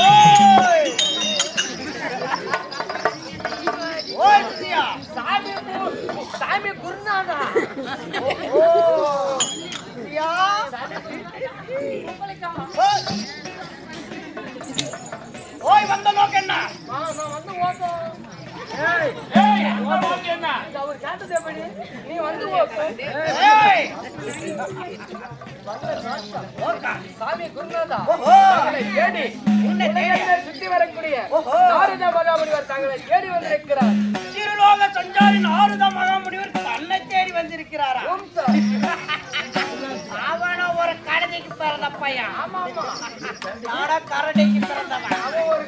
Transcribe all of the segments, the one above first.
ஓய் ஓய் சியா சாமி கு- சாமி குருநாதா ஓ சியா ஓய். ஓய் வந்த நோக்கம் என்ன ஆ, நான் வந்து ஓட்டும் நீ வந்து சாமி குருநாதா தேடி உன்னை தேடி சுத்தி வரக்கூடிய நாரத மகாமுனிவர் தங்களை தேடி வந்திருக்கிறார் திருலோக சஞ்சாரி நாரத மகாமுனிவர் தன்னை தேடி வந்திருக்கிறாரா சார். அவன ஒரு கரடிக்கு பிறந்த பையன் ஆமா ஆமா நாட கரடிக்கு பிறந்தவன் அவன் ஒரு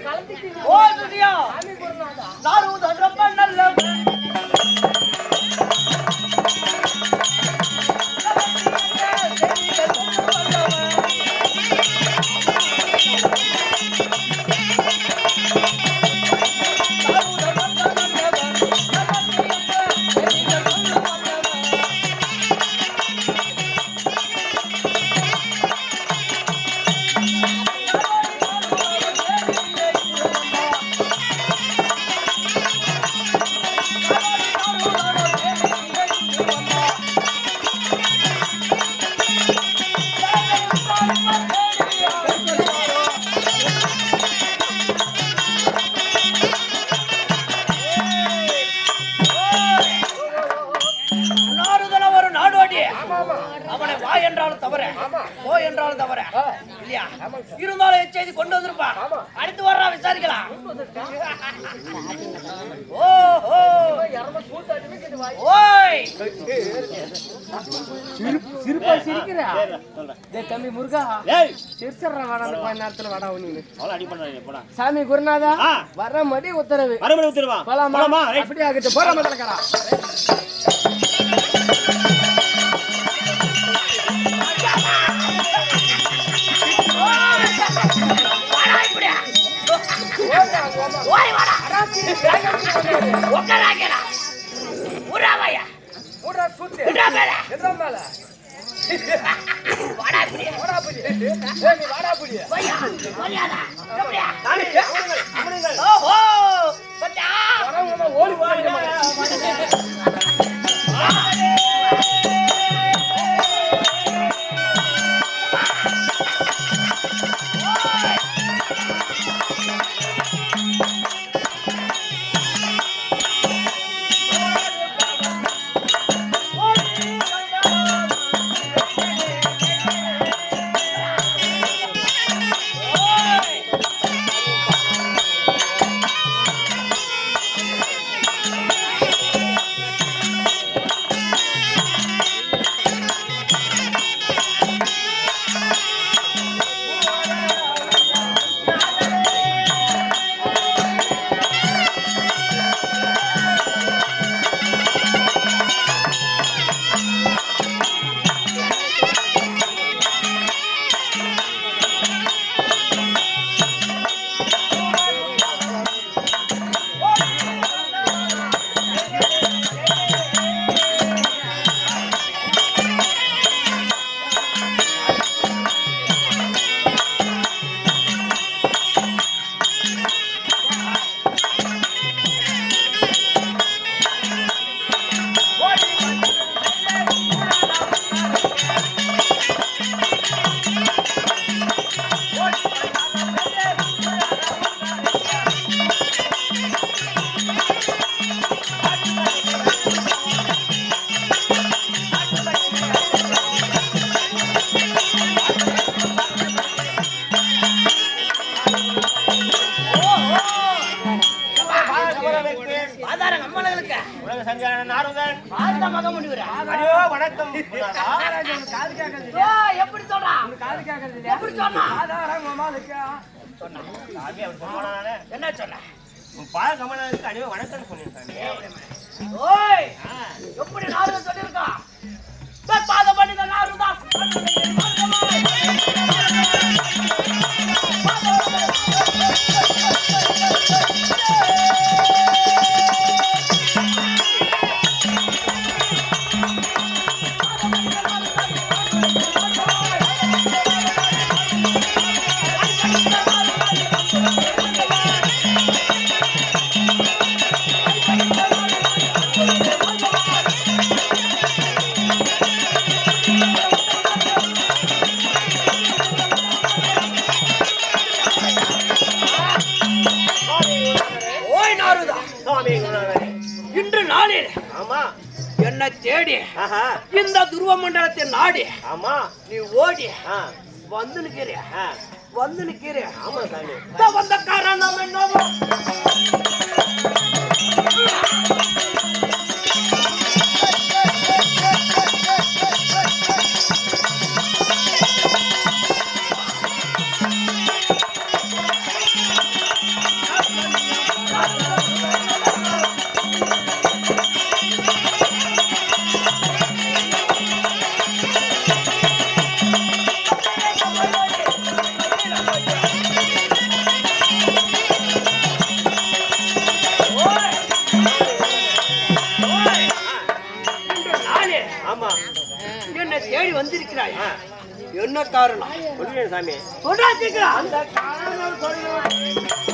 ஓ ரொம்ப ஓய்! சிரிப்பா சிரிக்கிற? டேய் தம்பி முருகா சிரிச்சறா வாடா அந்த கொஞ்ச நேரத்துல வாடா நீ சாமி குருநாதா ஆ. வர மடி உத்தரவு. மறுபடியும் ஊத்திடுவா போலாமா? போலாமா? அப்படியே போற வாடா. உட்காராங்கடா உராவையா மூடா சூட்டு உரா மேல. எதுல மேல? வாடா வாடா புடி. ஏய் நீ வாடா புடி. வையா வரியாடா எப்படியா? தானே அமருங்கள். ஓஹோ பட்டா வரவங்க ஓடி போயிடுமா ஆதாரம் மாமாலுக்கு சாமி அவர் சொன்னானே என்ன சொன்ன? உன் பால கமலாவுக்கு அடியோ வணக்கம் சொல்லியிருக்காங்க ஓய் இந்த துருவ மண்டலத்தை நாடி. ஆமா. நீ ஓடி. வந்து நிக்கிற ஆ. வந்து நிக்கிற ஆமா சாமி. வந்த காரணம் என்ன காரணம்? சொல்லுங்க சாமி. சொல்றா சீக்கிரம் அந்த காரணம் சொல்லுங்க.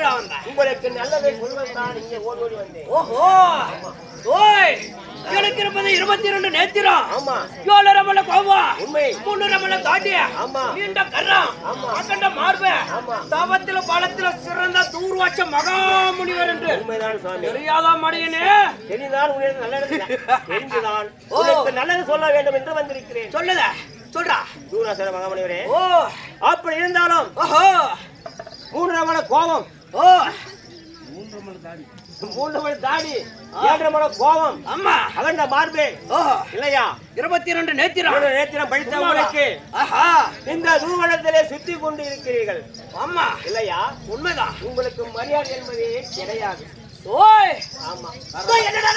எதிர்க்கடா வந்த உங்களுக்கு நல்லதை சொல்வதுதான் இங்கே ஓடி ஓடி வந்தேன். ஓஹோ. ஓய் எனக்கு இருப்பது இருபத்தி இரண்டு நேத்திரம். ஆமா. ஏழு ரமல கோவா. உண்மை. மூணு ரமல தாண்டிய ஆமா. நீண்ட ஆமா. அகண்ட மார்ப. ஆமா. தவத்தில பலத்தில சிறந்த தூர்வாச்ச மகாமுனிவர் என்று. உண்மைதான் சுவாமி. தெரியாதா மடியனே தெரிந்தான் உங்களுக்கு நல்லது தெரிந்துதான் ஓ. உங்களுக்கு நல்லது சொல்ல வேண்டும் என்று வந்திருக்கிறேன். சொல்லுத. சொல்றா. தூராசர மகாமணிவரே ஓ. அப்படி இருந்தாலும் ஓஹோ. மூன்று ரமண கோபம். ஓ. மூன்று மணி தாடி. ஏழரை மணி கோபம். அம்மா. அகண்ட மார்பே. ஓஹோ இல்லையா? இருபத்தி இரண்டு நேத்திரம் நேத்திரம் படித்த உங்களுக்கு. ஆஹா. இந்த தூவனத்திலே சுத்தி கொண்டு இருக்கிறீர்கள் அம்மா. இல்லையா? உண்மைதான். உங்களுக்கு மரியாதை என்பதே கிடையாது. ஓய். ஆமா. என்னடா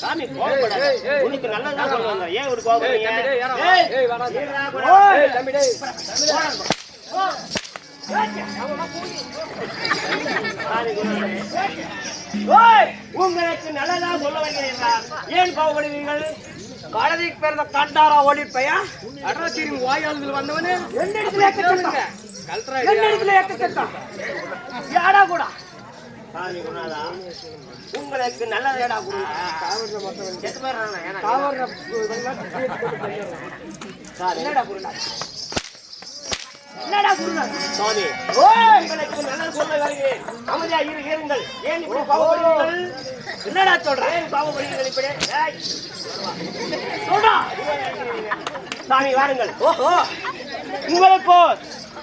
சாமி கோபப்படாத உனக்கு நல்லதான் சொல்லுவாங்க. ஏன் ஒரு. ஓய், உங்களுக்கு நல்லதா சொல்ல வேண்டியது ஏன் கோபப்படுவீர்கள் கழுதைக்கு பிறந்த கண்டாரா ஓடிப்பையா அட்ரஸின் வாயாளர்கள் வந்தவனே? எந்த இடத்துல ஏக்கச்சட்டா எந்த இடத்துல ஏக்கச்சட்டா யாடா கூட. உங்களுக்கு பேர் நானா? எனக்கு சாமி. என்னடா குருடா என்னடா குருடா சுவாமி ஓய்! உங்களுக்கு நல்லது சொல்ல வருகிறேன். அமைதியா இரு இருங்கள் ஏன் இப்படி கோபப்படுவீர்கள் என்னடா சொல்ற? ஏன் இப்படி? சொல்றா! சாமி வாருங்கள். ஓஹோ! உங்களுக்கு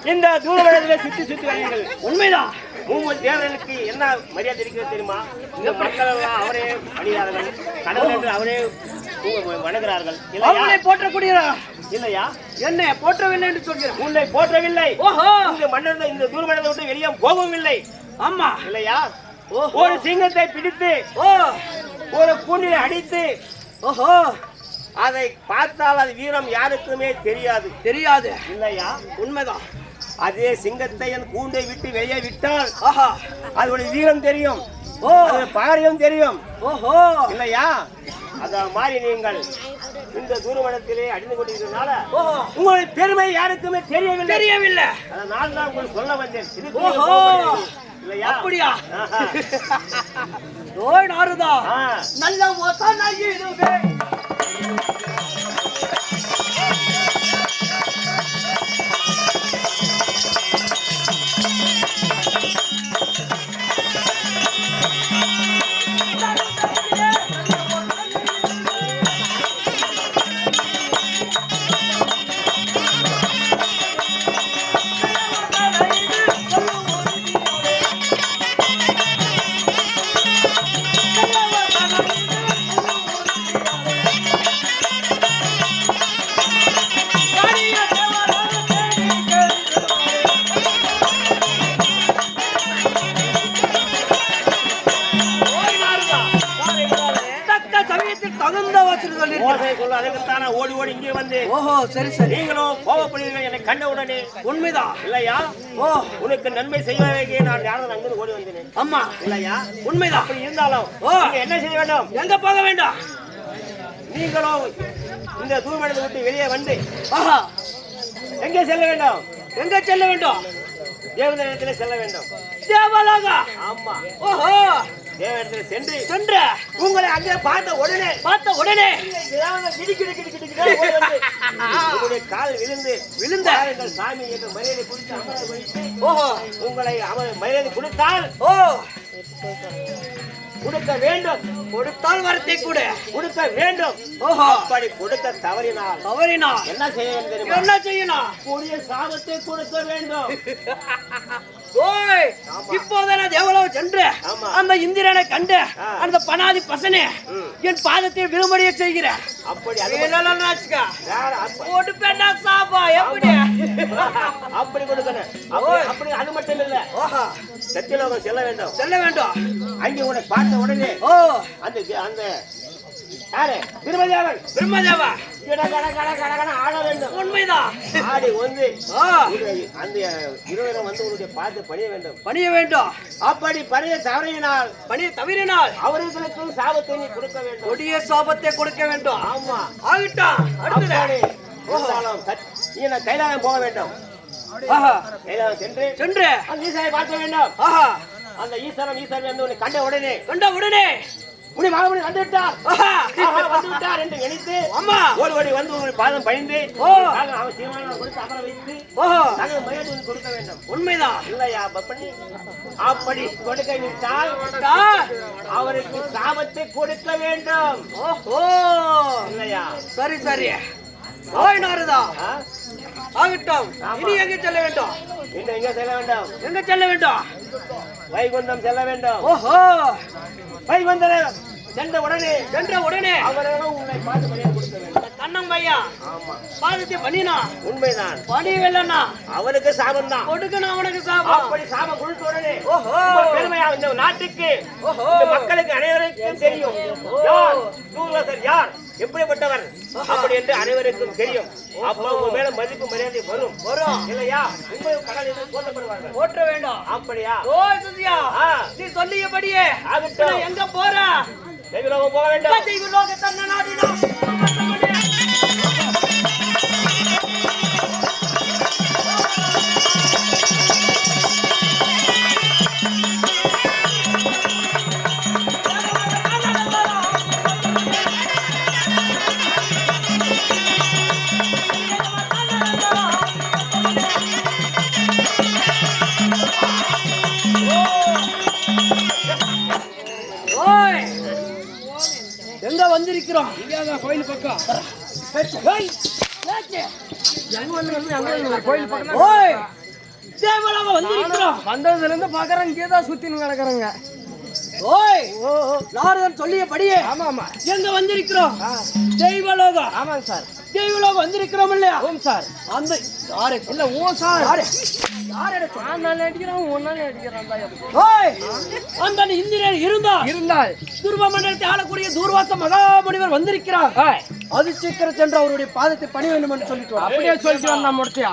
இந்த தூரவனத்தில் சுத்தி சுத்தி வருவீர்கள் உண்மைதான். மூவன் தேவர்களுக்கு என்ன மரியாதை இருக்கிறது தெரியுமா? இந்த மக்கள் எல்லாம் அவரே அணிகிறார்கள் கடவுள் என்று அவரே அவனை போற்றக்கூடிய இல்லையா? என்ன போற்றவில்லை என்று சொல்கிறான். உன்னை போற்றவில்லை. ஓஹோ. இந்த மன்னர் இந்த தூரமனத்தை விட்டு வெளியே போகவும் இல்லை ஆமா. இல்லையா? ஒரு சிங்கத்தை பிடித்து ஓ. ஒரு கூண்டில் அடித்து ஓஹோ. அதை பார்த்தால் அது வீரம் யாருக்குமே தெரியாது. தெரியாது. இல்லையா? உண்மைதான். அதே சிங்கத்தை என் கூண்டை விட்டு வெளியே விட்டால் ஆஹா. அதோட வீரம் தெரியும். ஓ. பாரியம் தெரியும். ஓஹோ. இல்லையா? அத மாதிரி நீங்கள் இந்த தூரமணத்திலே அடிந்து கொண்டிருக்கிறதுனால ஓஹோ. உங்களுடைய பெருமை யாருக்குமே தெரியவில்லை. தெரியவில்லை. அதனால தான் உங்களுக்கு சொல்ல வந்தேன். ஓஹோ. அப்படியா. ஓய் நாருதா. நல்ல ஒசனை இதுவே சரி சரி. நீங்களும் கோபப்படுவீர்கள் என்னை கண்ட உடனே உண்மைதான் இல்லையா? ஓ உனக்கு நன்மை செய்வதற்கே நான் யாரும் அங்கிருந்து ஓடி வந்தேன். அம்மா. இல்லையா? உண்மைதான் அப்படி இருந்தாலும் ஓ. என்ன செய்ய வேண்டும்? எங்க போக வேண்டாம். நீங்களும் இந்த தூர்மடத்தை விட்டு வெளியே வந்து ஆஹா. எங்கே செல்ல வேண்டும்? எங்க செல்ல வேண்டும்? தேவனிடத்திலே செல்ல வேண்டும். தேவலோகா. ஆமா. ஓஹோ. தேவனிடத்தில் சென்று. சென்று. உங்களை அங்கே பார்த்த உடனே பார்த்த உடனே. உங்களுடைய கால் விழுந்து விழுந்த. பாருங்கள் சாமி என்று மரியாதை கொடுத்து ஓஹோ. உங்களை அவர் மரியாதை கொடுத்தால் ஓ. கொடுக்க வேண்டும். கொடுத்தால் வரத்தை கூட. கொடுக்க வேண்டும். ஓஹோ. அப்படி கொடுக்க தவறினால் தவறினா என்ன செய்ய? என்ன செய்யணும்? கூடிய சாபத்தை கொடுக்க வேண்டும். ஓய் இப்போதான தேவலோகம் சென்று. அந்த இந்திரனை கண்டு. அந்த பனாதி பசனே. என் பாதத்தை விரும்படிய செய்கிறேன் அப்படி போட்டு பெண்ணா சாப்பா எப்படி? அப்படி கொடுக்கணும். அப்படி அது மட்டும் இல்ல. சத்தியலோகம் செல்ல வேண்டும். செல்ல வேண்டும். அங்கே உன்னை பார்த்த உடனே ஓ. அந்த அந்த யாரு? திருமதியாவன் பிரம்மதேவா உண்மைதான். ஆடி வந்து ஆ, உன்னை அந்த இருவரும் வந்து உன்னுடைய பார்த்து பணிய வேண்டும். பணிய வேண்டும். அப்படி பணிய தவறினால் பணிய தவிரினால் அவர்களுக்கும் சாபத்தை நீ கொடுக்க வேண்டும். கொடிய சாபத்தை கொடுக்க வேண்டும். ஆமா. ஆகிட்டான் அடுத்தது. கைலாயம் போக வேண்டும். சென்று சென்று. பார்க்க வேண்டும். ஆஹா. அந்த ஈஸ்வரன் ஈஸ்வரன் வந்து உன்னை கண்ட உடனே கண்ட உடனே உன்னை மகமுனி வந்து விட்டார் வந்து விட்டார் என்று நினைத்து அம்மா! ஓடி ஓடி வந்து உங்கள் பாதம். நாங்கள் அவன் சீமானம் கொடுத்து அமர வைத்து ஓஹோ! நாங்கள் மரியாதை கொடுக்க வேண்டும். உண்மைதான். இல்லையா பப்பனி அப்படி கொடுக்க விட்டால் அவருக்கு சாபத்தை கொடுக்க வேண்டும். ஓஹோ! இல்லையா? சரி சரி. ஓய் நாரதா? ஆகட்டும். இனி எங்க செல்ல வேண்டும்? இன்னும் எங்க செல்ல வேண்டும்? எங்க செல்ல வேண்டும்? வைகுந்தம் செல்ல வேண்டும். ஓஹோ! வைகுந்தம் சென்ற உடனே சென்ற உடனே மரியாதை கொடுக்க வேண்டும் கண்ணம் பையன் ஆமா. பாதத்தை பண்ணினா உண்மைதான். பணி வெல்லனா அவனுக்கு சாபம் தான் கொடுக்கணும் அவனுக்கு சாபம். அப்படி சாபம் கொடுத்த உடனே ஓஹோ. பெருமையா இந்த நாட்டுக்கு ஓஹோ. மக்களுக்கு அனைவருக்கும் தெரியும். யார்? தூர்வாசர் யார்? எப்படிப்பட்டவர்? அப்படி என்று அனைவருக்கும் தெரியும். அப்ப உங்க மேல மதிப்பு மரியாதை வரும். வரும். இல்லையா? உங்கள் கடல் என்று போற்றப்படுவார்கள். போற்ற வேண்டும். அப்படியா? ஓய் சுதியா ஆ. நீ சொல்லியபடியே. எங்க போற? தெய்வலோகம் போக வேண்டும் தெய்வ லோக நாடினா வந்திருக்கிறோம் கோயில் பக்கம்? கோயில் பக்கம் ஓய் தேவலாம வந்திருக்கிறோம்? வந்ததுல இருந்து பாக்குறேன் இங்கே தான் சுத்தின்னு கிடக்குறேங்க. ஓய் நாரதன் சொல்லியபடியே ஆமா ஆமா. எங்க வந்திருக்கிறோம். தெய்வலோகம். ஆமாங்க சார். தெய்வலோகம் வந்திருக்கிறோம் இல்லையா? ஓம் சார். அந்த யாரு? இல்ல ஓ சார். யாரு? அந்த இந்திரன் இருந்தா இருந்தால். துருவ மண்டலத்தை ஆளக்கூடிய தூர்வாச மகாமுனிவர் வந்திருக்கிறார். அது சீக்கிரம் சென்று அவருடைய பாதத்தை பணி வேண்டும் என்று சொல்லிட்டு. அப்படியே சொல்லிட்டு வந்தா முடிச்சியா?